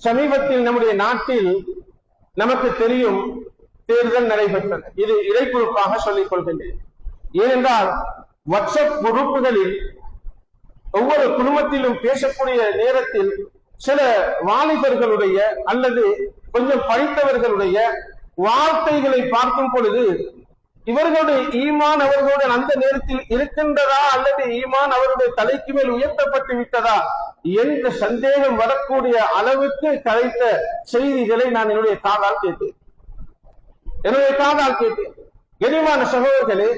சமீபத்தில் நம்முடைய நாட்டில் நமக்கு தெரியும் தேர்தல் நடைபெற்றன இது இடைக்குழுப்பாக சொல்லிக் கொள்கின்றேன். ஏனென்றால் வாட்ஸ்அப் குரூப்புகளில் ஒவ்வொரு குடும்பத்திலும் பேசக்கூடிய நேரத்தில் சில வாலிபர்களுடைய அல்லது கொஞ்சம் படித்தவர்களுடைய வார்த்தைகளை பார்க்கும் பொழுது இவர்களுடைய ஈமான் அவர்களுடன் அந்த நேரத்தில் இருக்கின்றதா அல்லது ஈமான் அவருடைய தலைக்கு மேல் உயர்த்தப்பட்டு விட்டதா எந்த சந்தேகம் வரக்கூடிய அளவுக்கு கலைத்த செய்திகளை நான் என்னுடைய காதால் கேட்டேன். என்னுடைய காதால் கேட்டேன். கனிமான சகோதரர்களே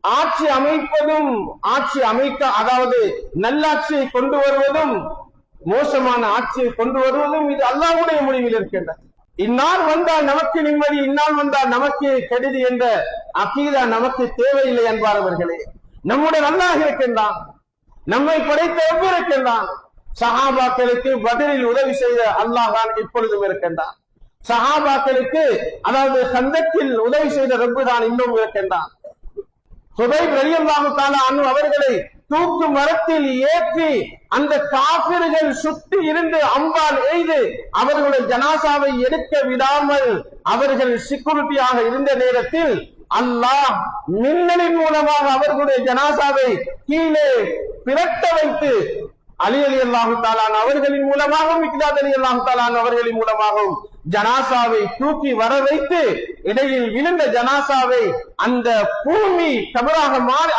ஆட்சி அமைப்பதும் ஆட்சி அமைக்க அதாவது நல்லாட்சியை கொண்டு வருவதும் மோசமான ஆட்சியை கொண்டு வருவதும் இது அல்லாவுடைய முடிவில் இருக்கின்றது இந்நாள் வந்தால் நமக்கு நிம்மதி இந்நாள் வந்தால் நமக்கு கெடுதி என்ற அகீதா நமக்கு தேவையில்லை என்பார் அவர்களே. நம்முடைய நல்லாக இருக்கின்றான். நம்மை படைத்த எவ்வளவு இருக்கின்றான் சஹாபாக்களுக்கு பதிலில் உதவி செய்த அல்லாஹ் தான் இப்பொழுதும் இருக்கின்றான். சஹாபாக்களுக்கு அதாவது சந்தத்தில் உதவி செய்த ரப்புதான் இன்னும் இருக்கின்றான். சுதை ரலியல்லாஹு தான அவர்களை தூக்கு மரத்தில் ஏற்றி அந்த காபிர்கள் சுற்றி இருந்து அம்பால் எய்து அவர்களுடைய ஜனாசாவை எடுக்க விடாமல் அவர்கள் செக்யூரிட்டியாக இருந்த நேரத்தில் அல்லாஹ் மின்னலின் மூலமாக அவர்களுடைய ஜனாசாவை கீழே பிறட்ட வைத்து அலி அலி அல்லாஹு தாலான் அவர்களின் மூலமாகவும் மிக்தாத் அலி அல்லாஹு தாலான் அவர்களின் மூலமாகவும் ஜனாசாவை தூக்கி வர வைத்து இடையில் விழுந்த ஜனாசாவை அந்த பூமி கபராக மாறி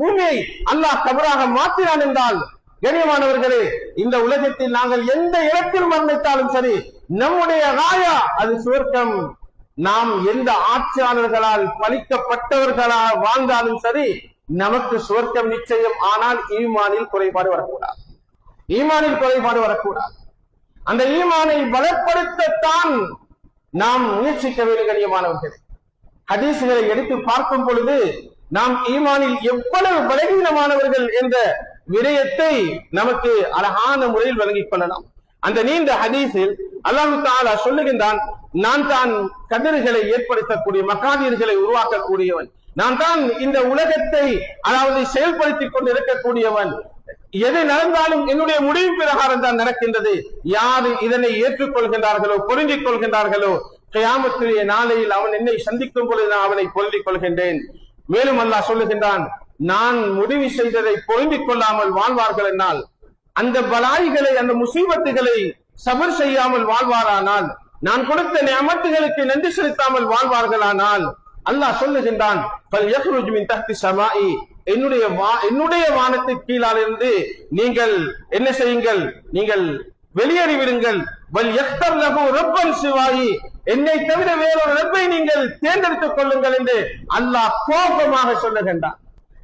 பூமியை அல்லாஹ் கபராக மாற்றினான் என்றால் கண்ணியமானவர்களே இந்த உலகத்தில் நாங்கள் எந்த இடத்தில் மரணித்தாலும் சரி நம்முடைய ராயா அது சுவர்க்கம். நாம் எந்த ஆட்சியாளர்களால் பழிக்கப்பட்டவர்களால் வாழ்ந்தாலும் சரி நமக்கு சுவர்க்கம் நிச்சயம் ஆனால் ஈமானில் குறைபாடு வரக்கூடாது. ஈமானில் குறைபாடு வரக்கூடாது. அந்த ஈமானை பலப்படுத்தத்தான் நாம் முயற்சிக்க வேண்டும் கண்ணியமானவர்கள். ஹதீசுகளை எடுத்து பார்க்கும் பொழுது நாம் ஈமானில் எவ்வளவு பலகீனமானவர்கள் என்ற விடயத்தை நமக்கு அழகான முறையில் வழங்கிக் கொள்ளலாம். அந்த நீண்ட ஹதீஸில் அல்லாஹு தாலா சொல்லுகின்றான் நான் தான் கதிர்களை ஏற்படுத்தக்கூடிய மக்காதீர்களை உருவாக்கக்கூடியவன். நான் தான் இந்த உலகத்தை அதாவது செயல்படுத்திக் கொண்டு இருக்கக்கூடியவன் எது நடந்தாலும் என்னுடைய முடிவு பிரகாரம் தான் நடக்கின்றது. யாரு இதனை ஏற்றுக்கொள்கின்றார்களோ புரிஞ்சிக் கொள்கின்றார்களோ கயாமத்துடைய நாளையில் அவன் என்னை சந்திக்கும் பொழுது நான் அவனை பொருந்திக் கொள்கின்றேன். மேலும் அல்லாஹ் சொல்லுகின்றான் நான் முடிவு செய்ததை பொருந்திக் கொள்ளாமல் வாழ்வார்கள் என்னால். அந்த பலாய்களை அந்த முசீபத்துகளை சபர் செய்யாமல் வாழ்வாரானால் நான் கொடுத்த நியமத்துகளுக்கு நன்றி செலுத்தாமல் வாழ்வார்களானால் அல்லாஹ் சொல்லுகின்றான் என்னுடைய வா- என்னுடைய வானத்து கீழால் இருந்து நீங்கள் என்ன செய்யுங்கள்? நீங்கள் வெளியேறி விடுங்கள் வல் யக்தர் லகு ரப்பன் சிவாயி. என்னை தவிர வேறொரு ரப்பை நீங்கள் தேர்ந்தெடுத்துக் கொள்ளுங்கள் என்று அல்லாஹ் கோபமாக சொல்லுகின்றார்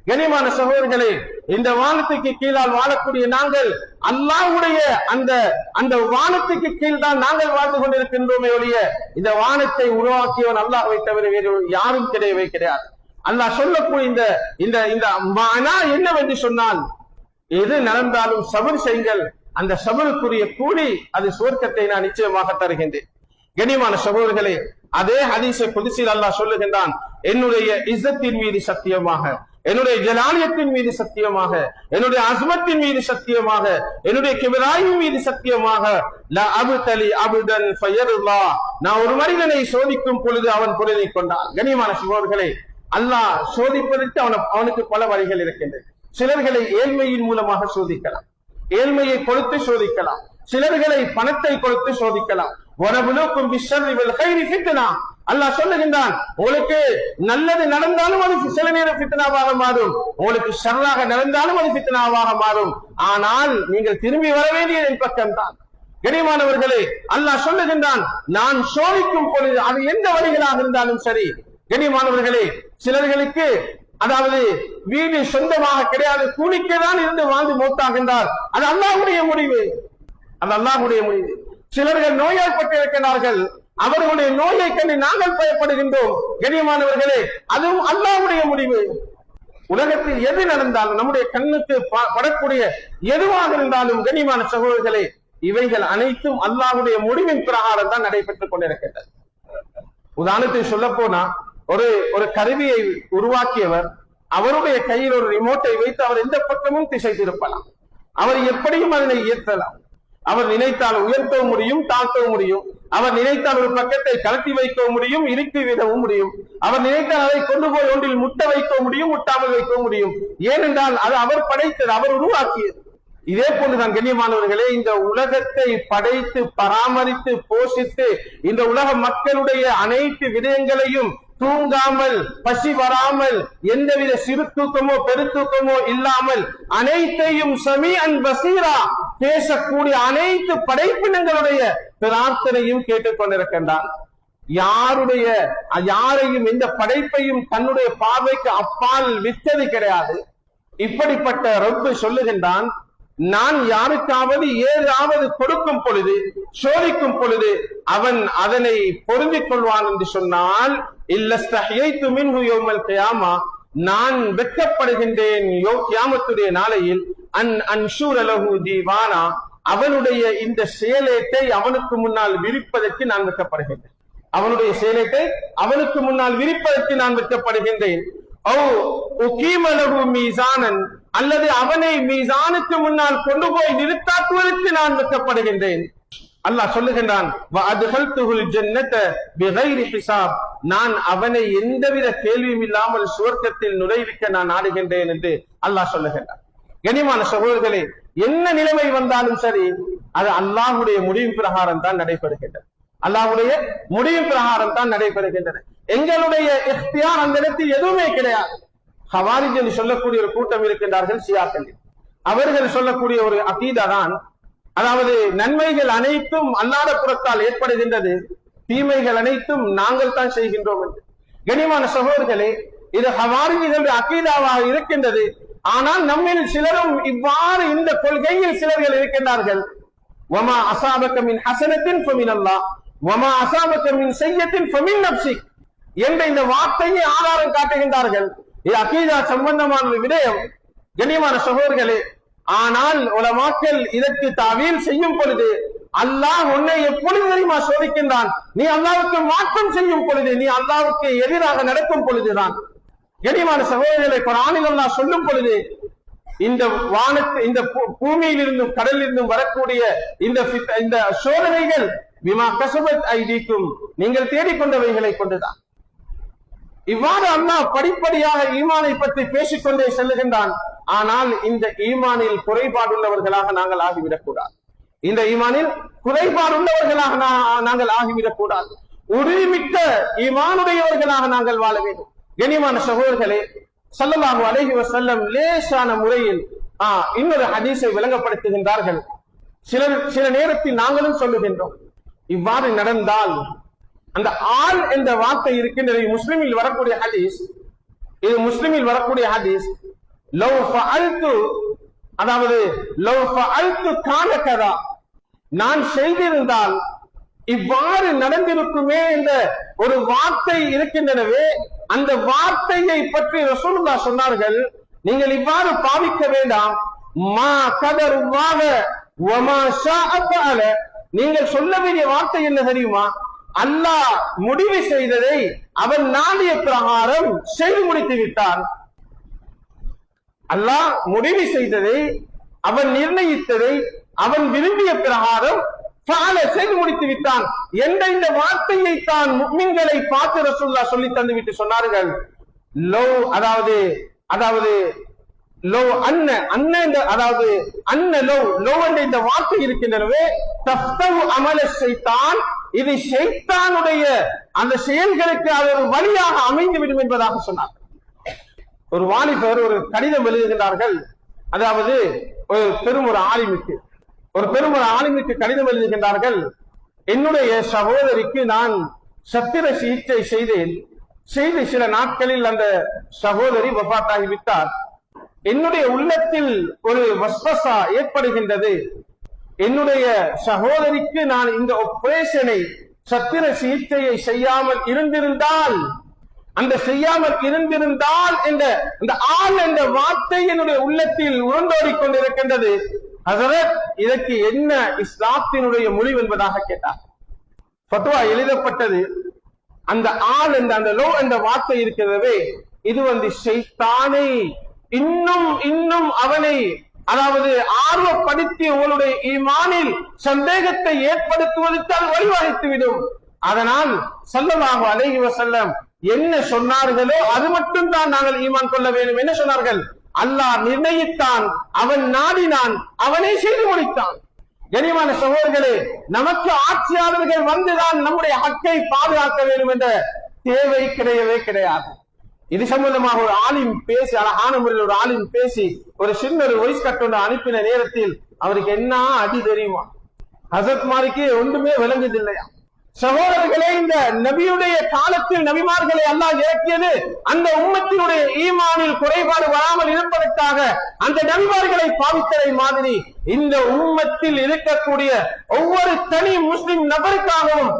கனிமான சகோதரர்களே இந்த வானத்துக்கு கீழால் வாழக்கூடிய நாங்கள் அல்லாஹ்வுடைய அந்த அந்த வானத்துக்கு கீழ் தான் நாங்கள் வாழ்ந்து கொண்டிருக்கின்றோமே ஒழிய இந்த வானத்தை உருவாக்கியவன் அல்லாஹ் தவிர வேறு யாரும் கிடையவே கிடையாது. அல்லாஹ் சொல்லக்கூடிய இந்த இந்த இந்த மானா என்னவென்று சொன்னால் எது நடந்தாலும் சபர் செய்யுங்கள். அந்த சபருக்குரிய கூலி அது சுவர்க்கத்தை நான் நிச்சயமாக தருகின்றேன். கனிமான சகோதரர்களே அதே ஹதீஸை புதுசில் அல்லாஹ் சொல்லுகின்றான் என்னுடைய இசத்தின் மீது சத்தியமாக என்னுடைய ஜலாலயத்தின் மீது சத்தியமாக என்னுடைய அஸ்மத்தின் மீது சத்தியமாக என்னுடைய கிபிராயின் மீது சத்தியமாக நான் ஒரு மனிதனை சோதிக்கும் பொழுது அவன் பொருளிக் கொண்டான். கனிமான சகோதரர்களே அல்லாஹ் சோதிப்பதற்கு அவன அவனுக்கு பல வழிகள் இருக்கின்றது. சிலர்களை ஏழ்மையின் மூலமாக சோதிக்கலாம். ஏழ்மையை கொடுத்து சோதிக்கலாம். சிலர்களை பணத்தை கொடுத்து சோதிக்கலாம். வனபுலுக்கும் பிஷர்ரி அல்லாஹ் சொல்லுகின்றான் உங்களுக்கு நல்லது நடந்தாலும் அது சில நேரம் பித்தனாவாக மாறும். உங்களுக்கு சரணாக நடந்தாலும் அது பித்தனாவாக மாறும். ஆனால் நீங்கள் திரும்பி வர வேண்டியது என் பக்கம்தான். கனிமானவர்களே அல்லாஹ் சொல்லுகின்றான் நான் சோதிக்கும் பொழுது அது எந்த வழிகளாக இருந்தாலும் சரி கனிமானவர்களே சிலர்களுக்கு அதாவது வீடு சொந்தமாக கிடையாது கூலிக்கே தான் இருந்து வாழ்ந்து மூத்தாகின்றார். அது அல்லாஹுடைய முடிவு. அது அல்லாஹுடைய முடிவு. சிலர்கள் நோய்வாய்ப்பட்டிருக்கிறார்கள் அவர்களுடைய நோயை கண்டு நாங்கள் பயப்படுகின்றோம். கண்ணியமானவர்களே அதுவும் அல்லாஹ்வுடைய முடிவு. உலகத்தில் எது நடந்தாலும் நம்முடைய கண்ணுக்கு ப- படக்கூடிய எதுவாக இருந்தாலும் கண்ணியமான சகோதரர்களே இவைகள் அனைத்தும் அல்லாஹுடைய முடிவின் பிரகாரம் தான் நடைபெற்றுக் கொண்டிருக்கின்றது உதாரணத்தை சொல்ல போனா ஒரு ஒரு கருவியை உருவாக்கியவர் அவருடைய கையில் ஒரு ரிமோட்டை வைத்து அவர் எந்த பக்கமும் திசை திருப்பலாம் அவர் எப்படியும் அதனை இயற்றலாம். அவர் நினைத்தால் உயர்த்தவும் முடியும் தாழ்த்தவும் முடியும். அவர் நினைத்தால் ஒரு பக்கத்தை கலத்தி வைக்கவும் முடியும் இறுக்கி விடவும் முடியும். அவர் நினைத்தால் அதை கொண்டு போய் ஒன்றில் முட்ட வைக்கவும் முடியும் முட்டாமல் வைக்கவும் முடியும். ஏனென்றால் அது அவர் படைத்தது அவர் உருவாக்கியது. இதே போன்றுதான் கண்ணியமானவர்களே இந்த உலகத்தை படைத்து பராமரித்து போஷித்து இந்த உலக மக்களுடைய அனைத்து விடயங்களையும் தூங்காமல் பசி வராமல் எந்தவித சிறு தூக்கமோ பெருத்தூக்கமோ இல்லாமல் அனைத்தையும் சமி அன் பசீரா பேசக்கூடிய அனைத்து படைப்பினங்களுடைய பிரார்த்தனையும் கேட்டுக்கொண்டிருக்கின்றான் யாருடைய யாரையும் எந்த படைப்பையும் தன்னுடைய பார்வைக்கு அப்பால் வித்தது கிடையாது. இப்படிப்பட்ட ரப்பு சொல்லுகின்றான் நான் யாருக்காவது ஏதாவது கொடுக்கும் பொழுது சோதிக்கும் பொழுது அவன் அதனை பொருந்திக் கொள்வான் என்று சொன்னால் இல்ல மின்ஹு யௌமல் கியாமா. நான் வெட்கப்படுகின்றேன் யோ கியாமத்துடைய நாளையில் அன் அன்ஷூர் அலஹு தீவானா. அவனுடைய இந்த செயலேட்டை அவனுக்கு முன்னால் விரிப்பதற்கு நான் வெட்கப்படுகின்றேன். அவனுடைய செயலேட்டை அவனுக்கு முன்னால் விரிப்பதற்கு நான் வெட்கப்படுகின்றேன். ஓ உகீமலகு மீசானன். அல்லது அவனை மீசானுக்கு முன்னால் கொண்டு போய் நிறுத்தாக்குவதற்கு நான் வைக்கப்படுகின்றேன் அல்லாஹ் சொல்லுகின்றான் நான் அவனை எந்தவித கேள்வியும் இல்லாமல் சுவர்க்கத்தில் நுழைவிக்க நான் ஆடுகின்றேன் என்று அல்லாஹ் சொல்லுகின்றான். கனிமான சகோதரர்களே என்ன நிலைமை வந்தாலும் சரி அது அல்லாஹ்வுடைய முடிவு பிரகாரம் தான் நடைபெறுகின்றது. அல்லாஹ்வுடைய முடிவு பிரகாரம் தான் நடைபெறுகின்றன எங்களுடைய இஃப்தியார் அந்த இடத்தில் எதுவுமே கிடையாது. ஹவாரிஜ் என்று சொல்லக்கூடிய ஒரு கூட்டம் இருக்கின்றார்கள் சியாக்களில் அவர்கள் சொல்லக்கூடிய ஒரு அகீதா தான். அதாவது நன்மைகள் அனைத்தும் அல்லாத புறத்தால் ஏற்படுகின்றது. தீமைகள் அனைத்தும் நாங்கள் தான் செய்கின்றோம் என்று. கனிமான சகோதரர்களே இது ஹவாரிஜிகளுடைய அகீதாவாக இருக்கின்றது. ஆனால் நம்மில் சிலரும் இவ்வாறு இந்த கொள்கையில் சிலர்கள் இருக்கின்றார்கள். வமா அசாபக்கமின் ஹசனத்தின் ஃபமின் அல்லாஹ் வமா அசாதக்கமின் செய்யத்தின் ஃபமின் நப்சிக் என்ற இந்த வார்த்தையை ஆதாரம் காட்டுகின்றார்கள். இது அகீதா சம்பந்தமான ஒரு விடயம். கண்ணியமான சகோதரர்களே ஆனால் உலமாக்கள் இதற்கு தாவீல் செய்யும் பொழுது அல்லாஹ் உன்னை எப்பொழுது தெரியுமா சோதிக்கின்றான்? நீ அல்லாவுக்கு மாற்றம் செய்யும் பொழுது நீ அல்லாவுக்கு எதிராக நடக்கும் பொழுதுதான். கண்ணியமான சகோதரர்களை குரானில் அல்லாஹ் சொல்லும் பொழுது இந்த வானத்து இந்த பூ- பூமியில் இருந்தும் கடலில் இருந்தும் வரக்கூடிய இந்த இந்த சோதனைகள் விமா கசபத் ஐடிக்கும் நீங்கள் தேடிக்கொண்டவைகளை கொண்டுதான். இவ்வாறு அல்லாஹ் படிப்படியாக ஈமானை பற்றி பேசிக்கொண்டே செல்லுகின்றான். ஆனால் இந்த ஈமானில் குறைபாடுள்ளவர்களாக நாங்கள் ஆகிவிடக் கூடாது இந்த ஈமானில் குறைபாடுள்ளவர்களாக நா- நாங்கள் ஆகிவிடக் கூடாது உறுதிமிக்க ஈமானுடையவர்களாக நாங்கள் வாழ வேண்டும். கனிமான சகோதரர்களே ஸல்லல்லாஹு அலைஹி வஸல்லம் லேசான முறையில் ஆஹ் இன்னொரு ஹதீஸை விளங்கப்படுத்துகின்றார்கள். சில சில நேரத்தில் நாங்களும் சொல்லுகின்றோம். இவ்வாறு நடந்தால் அந்த ஆண் என்ற வார்த்தை இருக்கின்றது முஸ்லிமில் வரக்கூடிய ஹதீஸ் இது முஸ்லிமில் வரக்கூடிய ஹதீஸ். லவ் ஃபஅல்து அதாவது லவ் ஃபஅல்து கான கதா. நான் செய்திருந்தால் இவ்வாறு நடந்திருக்குமே என்ற ஒரு வார்த்தை இருக்கின்றனவே அந்த வார்த்தையை பற்றி ரசூலுல்லா சொன்னார்கள் நீங்கள் இவ்வாறு பாவிக்க வேண்டாம். மா கதர் வாக நீங்கள் சொல்ல வேண்டிய வார்த்தை என்ன தெரியுமா? அல்லாஹ் முடிவு செய்ததை அவன் நாடிய பிரகாரம் செய்து முடித்து விட்டான். அல்லாஹ் முடிவு செய்ததை அவன் நிர்ணயித்ததை அவன் விரும்பிய பிரகாரம் செய்து முடித்து விட்டான். என்ற இந்த வார்த்தையை தான் முக்மின்களை பார்த்து ரசூல்லா சொல்லி தந்து விட்டு சொன்னார்கள். லோ அதாவது அதாவது லோ அன்ன அண்ணன் அதாவது அண்ண லோ லோ என்ற இந்த வார்த்தை இருக்கின்றனவே தஃப்தவு அமல செய்தான் இது ஷைத்தானுடைய அந்த செயல்களுக்கு அது ஒரு வழியாக அமைந்துவிடும் என்பதாக சொன்னார். ஒரு வாலிபர் ஒரு கடிதம் எழுதுகின்றார்கள். அதாவது ஒரு பெரும் ஒரு ஆலிமுக்கு. ஒரு பெரும் ஒரு ஆலிமுக்கு கடிதம் எழுதுகின்றார்கள். என்னுடைய சகோதரிக்கு நான் சத்திர சிகிச்சை செய்தேன். செய்து சில நாட்களில் அந்த சகோதரி வபாத்தாகி விட்டார். என்னுடைய உள்ளத்தில் ஒரு வஸ்வசா ஏற்படுகின்றது. என்னுடைய சகோதரிக்கு நான் இந்த ஆபரேஷனை சத்திர சிகிச்சையை செய்யாமல் இருந்திருந்தால் அந்த செய்யாமல் இருந்திருந்தால் என்ற அந்த ஆள் என்ற வார்த்தை என்னுடைய உள்ளத்தில் உருண்டோடிக் கொண்டிருக்கின்றது. ஹசரத் இதற்கு என்ன இஸ்லாத்தினுடைய முடிவு என்பதாக கேட்டார். ஃபத்வா எழுதப்பட்டது அந்த ஆள் என்ற அந்த லோ என்ற வார்த்தை இருக்கிறதவே இது வந்து செய்தானே இன்னும் இன்னும் அவனை அதாவது ஆர்வப்படுத்தி உங்களுடைய ஈமானில் சந்தேகத்தை ஏற்படுத்துவதற்கு அது வழிவகுத்துவிடும். அதனால் சொல்லலாம் அழகி வசல்லம் என்ன சொன்னார்களோ அது மட்டும் தான் நாங்கள் ஈமான் கொள்ள வேண்டும். என்ன சொன்னார்கள்? அல்லாஹ் நிர்ணயித்தான் அவன் நாடினான் அவனே செய்து முடித்தான். கனிமான சகோதரர்களே நமக்கு ஆட்சியாளர்கள் வந்துதான் நம்முடைய ஹக்கை பாதுகாக்க வேண்டும் என்ற தேவை கிடையவே கிடையாது. இது சம்பந்தமாக ஒரு ஆலிம் பேசி அழகான முறையில் ஒரு ஆலிம் பேசி ஒரு சின்ன ஒரு வாய்ஸ் கட் ஒன்று அனுப்பின நேரத்தில் அவருக்கு என்ன அடி தெரியுமா? ஹசத் மாலிக்கு ஒன்றுமே விளங்குதில்லையா சகோதரர்களே இந்த நபியுடைய காலத்தில் நபிமார்களை அல்லாஹ் இறக்கியது அந்த உம்மத்தினுடைய ஈமானில் குறைபாடு வராமல் இருப்பதற்காக அந்த நபிமார்களை பாவித்ததை மாதிரி இந்த உம்மத்தில் இருக்கக்கூடிய ஒவ்வொரு தனி முஸ்லிம் நபருக்காகவும்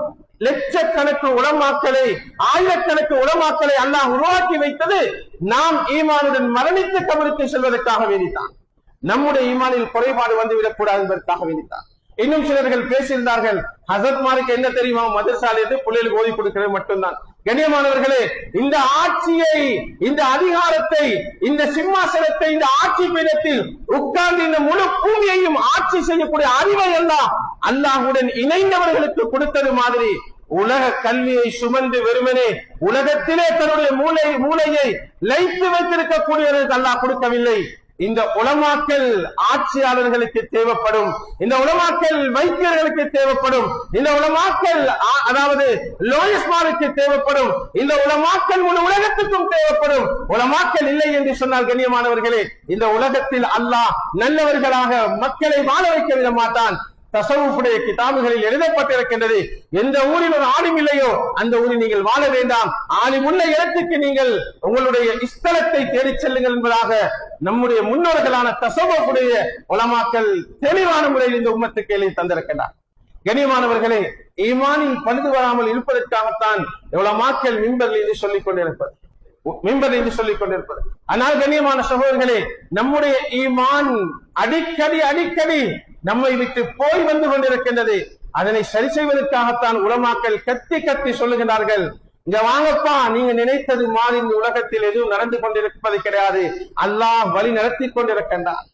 லட்சக்கணக்கு உளமாக்களை ஆயிரக்கணக்கு உளமாக்களை அல்லாஹ் உருவாக்கி வைத்தது நாம் ஈமானுடன் மரணித்து கபருக்கு செல்வதற்காக வேண்டித்தான். நம்முடைய ஈமானில் குறைபாடு வந்துவிடக் கூடாது என்பதற்காக வேண்டித்தான். இன்னும் சிலர்கள் பேசியிருந்தார்கள் ஹசத் மாருக்கு என்ன தெரியுமா மதரசால இருந்து பிள்ளைகளுக்கு ஓதி கொடுக்கிறது மட்டும்தான். கண்ணியமானவர்களே இந்த ஆட்சியை இந்த அதிகாரத்தை இந்த சிம்மாசனத்தை இந்த ஆட்சி பீடத்தில் உட்கார்ந்து இந்த முழு பூமியையும் ஆட்சி செய்யக்கூடிய அறிவை எல்லாம் அல்லாஹுடன் இணைந்தவர்களுக்கு கொடுத்தது மாதிரி உலக கல்வியை சுமந்து வெறுமனே உலகத்திலே தன்னுடைய மூளை மூளையை லைத்து வைத்திருக்கக்கூடியவர்களுக்கு அல்லாஹ் கொடுக்கவில்லை. இந்த உலமாக்கல் ஆட்சியாளர்களுக்கு தேவைப்படும் இந்த உலமாக்கல் வைத்தியர்களுக்கு தேவைப்படும் இந்த உலமாக்கல் அதாவது லோயஸ்மாருக்கு தேவைப்படும் இந்த உலமாக்கல் முழு உலகத்துக்கும் தேவைப்படும். உலமாக்கல் இல்லை என்று சொன்னால் கண்ணியமானவர்களே இந்த உலகத்தில் அல்லாஹ் நல்லவர்களாக மக்களை வாழ வைக்க விட மாட்டான் தசவுடைய கிதாபுகளில் எழுதப்பட்டிருக்கின்றது. எந்த ஊரில் ஒரு ஆலிம் இல்லையோ அந்த ஊரில் நீங்கள் வாழ வேண்டாம். ஆலிம் உள்ள இடத்துக்கு நீங்கள் உங்களுடைய இஸ்தலத்தை தேடிச் செல்லுங்கள் என்பதாக நம்முடைய முன்னோர்களான தசவுடைய உலமாக்கள் தெளிவான முறையில் இந்த உம்மத்துக்கு எழுதி தந்திருக்கிறார் கனியமானவர்களே ஈமானின் பழுது வராமல் இருப்பதற்காகத்தான் உலமாக்கள் மின்பர்கள் என்று சொல்லிக் கொண்டிருப்பது. மிம்பர் என்று சொல்லிக் கொண்டிருப்பது. ஆனால் கண்ணியமான சகோதரர்களே நம்முடைய ஈமான் அடிக்கடி அடிக்கடி நம்மை விட்டு போய் வந்து கொண்டிருக்கின்றது. அதனை சரி செய்வதற்காகத்தான் உலமாக்கள் கத்தி கத்தி சொல்லுகிறார்கள் இங்க வாங்கப்பா நீங்க நினைத்தது மாதிரி இந்த உலகத்தில் எதுவும் நடந்து கொண்டிருப்பது கிடையாது. அல்லாஹ் வழி நடத்தி கொண்டிருக்கின்றார்